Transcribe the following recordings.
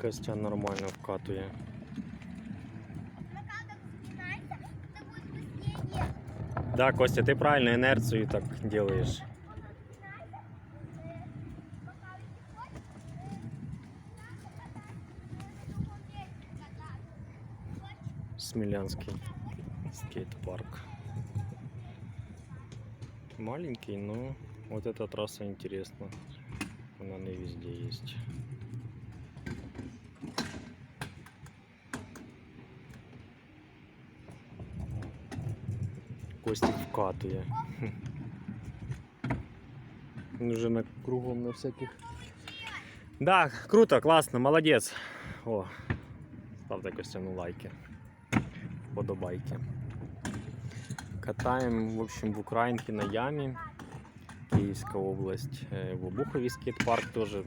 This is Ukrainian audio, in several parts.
Костя нормально вкатує. Накаток спинайся, это будет быстрее. Да, Костя, ти правильно інерцію так робиш. Смілянський скейт-парк. Маленький, но вот эта трасса интересна. Она не везде есть. Костик вкатує. Він вже на кругом на всяких. Да, круто, класно, молодець. О, ставте Костяну лайки. Вподобайки. Катаємо, в общем, в Українці на ямі. Київська область. Е, В Обухові скейт-парк теж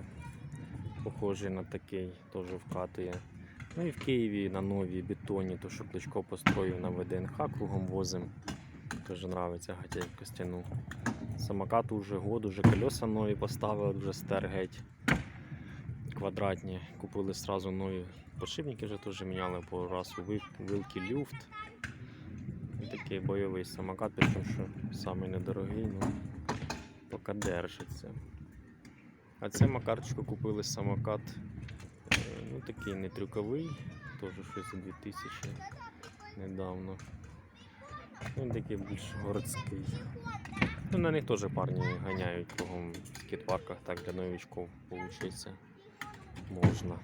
похожий на такий, теж вкатує. Ну і в Києві на новій бетоні, то що Кличко построїв на ВДНХ, кругом возим. Теж нравиться гатять костяну. Самокату вже год, уже колеса нові поставили, вже стер геть. Квадратні. Купили сразу нові подшипники вже теж міняли по разу. Вилки люфт. Такий бойовий самокат, причому що самий недорогий, ну поки держиться. А це Макарчику купили самокат. е, Ну такий не трюковий, теж щось за 2000 недавно. Він такий більш городський. Ну, на них теж парні ганяють кого в скейт-парках, так для новичків виходить. Можна.